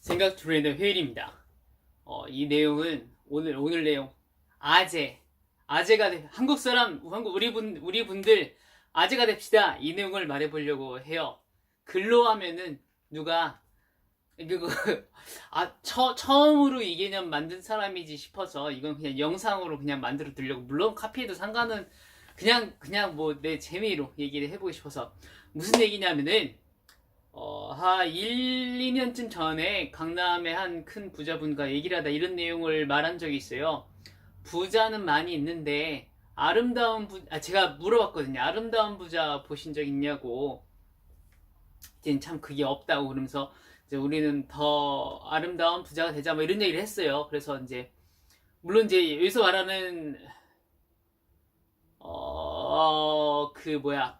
생각 트레이더 회일입니다. 어, 이 내용은 오늘 오늘 내용 아재 아재가 돼 한국 사람 한국 우리 분 우리 분들 아재가 됩시다 이 내용을 말해보려고 해요. 글로 하면은 누가 그거 아 처, 처음으로 이 개념 만든 사람이지 싶어서 이건 그냥 영상으로 그냥 만들어 드리려고 물론 카피해도 상관은 그냥 그냥 뭐 내 재미로 얘기를 해보고 싶어서 무슨 얘기냐면은 어, 한 1, 2년쯤 전에 강남의 한 큰 부자분과 얘기를 하다 이런 내용을 말한 적이 있어요. 부자는 많이 있는데 아름다운 부, 아 제가 물어봤거든요. 아름다운 부자 보신 적 있냐고. 이제는 참 그게 없다고 그러면서 이제 우리는 더 아름다운 부자가 되자 뭐 이런 얘기를 했어요. 그래서 이제 물론 이제 여기서 말하는 어, 그 뭐야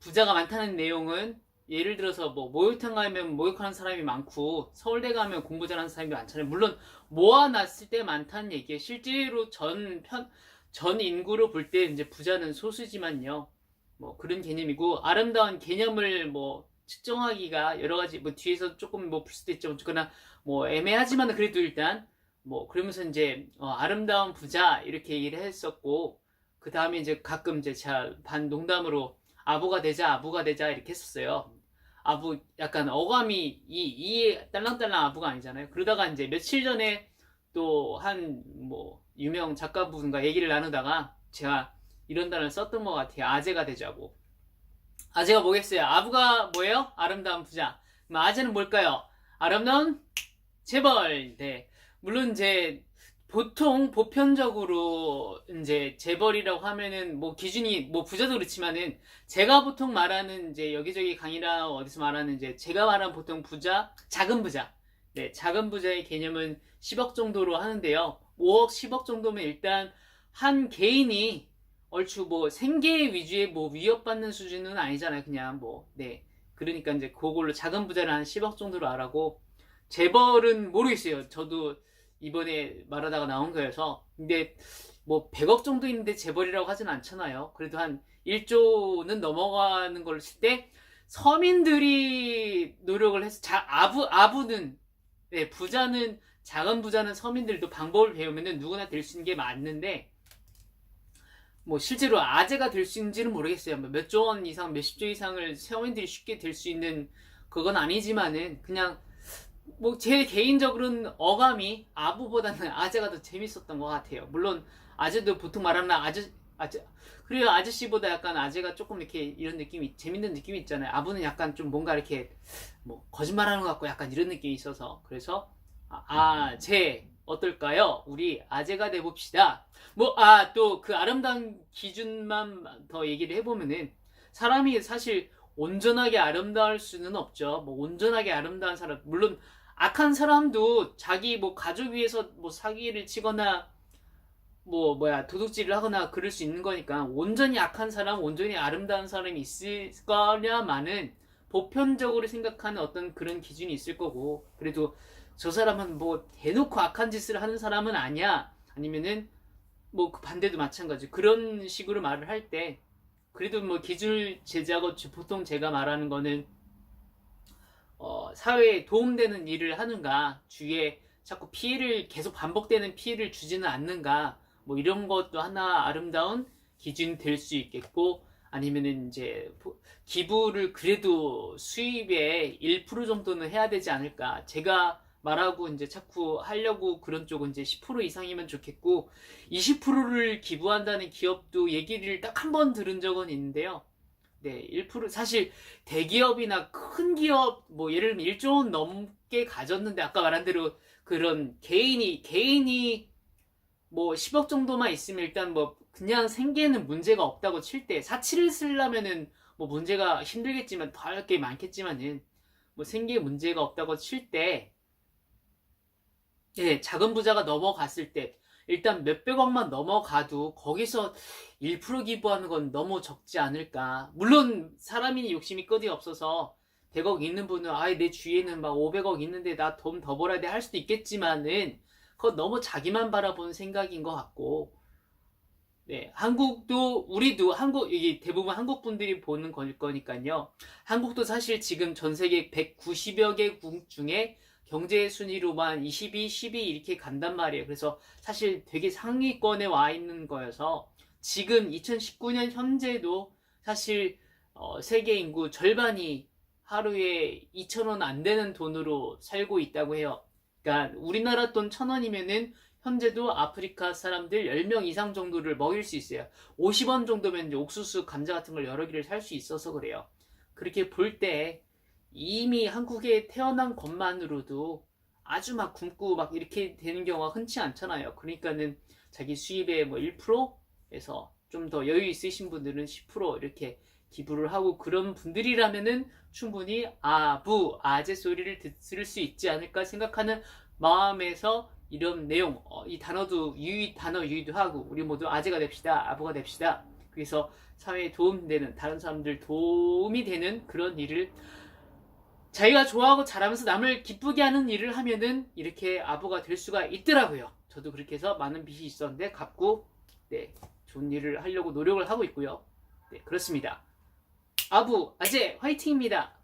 부자가 많다는 내용은 예를 들어서 뭐 목욕탕 가면 목욕하는 사람이 많고 서울대 가면 공부 잘하는 사람이 많잖아요. 물론 모아놨을 때 많다는 얘기예요. 실제로 전 편, 전 인구로 볼 때 이제 부자는 소수지만요. 뭐 그런 개념이고 아름다운 개념을 뭐 측정하기가 여러 가지 뭐 뒤에서 조금 뭐 풀 수도 있죠. 어쨌거나 뭐 애매하지만 그래도 일단 뭐 그러면서 이제 어, 아름다운 부자 이렇게 얘기를 했었고 그 다음에 이제 가끔 이제 제가 반 농담으로 아부가 되자 아부가 되자 이렇게 했었어요. 아부 약간 어감이 이, 이 딸랑딸랑 아부가 아니잖아요. 그러다가 이제 며칠 전에 또 한 뭐 유명 작가분과 얘기를 나누다가 제가 이런 단어를 썼던 것 같아요. 아재가 되자고. 아재가 뭐겠어요? 아부가 뭐예요? 아름다운 부자. 그럼 아재는 뭘까요? 아름다운 재벌. 네. 물론 이제 보통 보편적으로 이제 재벌이라고 하면은 뭐 기준이 뭐 부자도 그렇지만은 제가 보통 말하는 이제 여기저기 강의나 어디서 말하는 이제 제가 말하는 보통 부자 작은 부자. 네 작은 부자의 개념은 10억 정도로 하는데요. 5억 10억 정도면 일단 한 개인이 얼추 뭐 생계 위주의 뭐 위협받는 수준은 아니잖아요 그냥 뭐 네 그러니까 이제 그걸로 작은 부자를 한 10억 정도로 알아고 재벌은 모르겠어요. 저도 이번에 말하다가 나온 거여서 근데 뭐 100억 정도 있는데 재벌이라고 하진 않잖아요. 그래도 한 1조는 넘어가는 걸칠때 서민들이 노력을 해서 자, 아부 아부는 네, 부자는 작은 부자는 서민들도 방법을 배우면은 누구나 될 수 있는 게 맞는데 뭐 실제로 아재가 될 수 있는지는 모르겠어요. 뭐 몇조 원 이상, 몇십 조 이상을 서민들이 쉽게 될 수 있는 그건 아니지만은 그냥 뭐 제 개인적으로는 어감이 아부보다는 아재가 더 재밌었던 것 같아요. 물론 아재도 보통 말하는 아재 아재 그리고 아저씨보다 약간 아재가 조금 이렇게 이런 느낌이 재밌는 느낌이 있잖아요. 아부는 약간 좀 뭔가 이렇게 뭐 거짓말하는 것 같고 약간 이런 느낌이 있어서 그래서 아재 어떨까요? 우리 아재가 돼 봅시다. 뭐 아 또 그 아름다운 기준만 더 얘기를 해보면은 사람이 사실 온전하게 아름다울 수는 없죠. 뭐 온전하게 아름다운 사람 물론 악한 사람도 자기 뭐 가족 위해서 뭐 사기를 치거나 뭐 뭐야 도둑질을 하거나 그럴 수 있는 거니까 온전히 악한 사람, 온전히 아름다운 사람이 있을 거냐마는 보편적으로 생각하는 어떤 그런 기준이 있을 거고 그래도 저 사람은 뭐 대놓고 악한 짓을 하는 사람은 아니야. 아니면은 뭐 그 반대도 마찬가지. 그런 식으로 말을 할 때 그래도 뭐 기준을 제시하고 보통 제가 말하는 거는 어, 사회에 도움되는 일을 하는가, 주위에 자꾸 피해를 계속 반복되는 피해를 주지는 않는가, 뭐 이런 것도 하나 아름다운 기준이 될 수 있겠고, 아니면은 이제 기부를 그래도 수입의 1% 정도는 해야 되지 않을까. 제가 말하고 이제 자꾸 하려고 그런 쪽은 이제 10% 이상이면 좋겠고, 20%를 기부한다는 기업도 얘기를 딱 한 번 들은 적은 있는데요. 네, 1% 사실 대기업이나 큰 기업 뭐 예를 들면 1조 원 넘게 가졌는데 아까 말한 대로 그런 개인이 개인이 뭐 10억 정도만 있으면 일단 뭐 그냥 생계는 문제가 없다고 칠 때 사치를 쓰려면은 뭐 문제가 힘들겠지만 더 할 게 많겠지만은 뭐 생계에 문제가 없다고 칠 때 예, 작은 부자가 넘어갔을 때 일단 몇백억만 넘어가도 거기서 1% 기부하는 건 너무 적지 않을까. 물론 사람이 욕심이 끝이 없어서 100억 있는 분은 아예 내 주위에는 막 500억 있는데 나 돈 더 벌어야 돼 할 수도 있겠지만은 그건 너무 자기만 바라보는 생각인 것 같고 네, 한국도 우리도 한국 이게 대부분 한국 분들이 보는 걸 거니까요. 한국도 사실 지금 전 세계 190여 개국 중에 경제 순위로만 22, 12 이렇게 간단 말이에요. 그래서 사실 되게 상위권에 와 있는 거여서 지금 2019년 현재도 사실 어, 세계 인구 절반이 하루에 2,000원 안 되는 돈으로 살고 있다고 해요. 그러니까 우리나라 돈 1,000원이면은 현재도 아프리카 사람들 10명 이상 정도를 먹일 수 있어요. 50원 정도면 옥수수, 감자 같은 걸 여러 개를 살 수 있어서 그래요. 그렇게 볼 때 이미 한국에 태어난 것만으로도 아주 막 굶고 막 이렇게 되는 경우가 흔치 않잖아요. 그러니까는 자기 수입의 뭐 1%에서 좀 더 여유 있으신 분들은 10% 이렇게 기부를 하고 그런 분들이라면은 충분히 아부 아재 소리를 들을 수 있지 않을까 생각하는 마음에서 이런 내용 어, 이 단어도 유의 단어 유의도 하고 우리 모두 아재가 됩시다 아부가 됩시다 그래서 사회에 도움되는 다른 사람들 도움이 되는 그런 일을 자기가 좋아하고 잘하면서 남을 기쁘게 하는 일을 하면은 이렇게 아부가 될 수가 있더라고요. 저도 그렇게 해서 많은 빚이 있었는데 갚고 네 좋은 일을 하려고 노력을 하고 있고요. 네 그렇습니다. 아부 아재 화이팅입니다.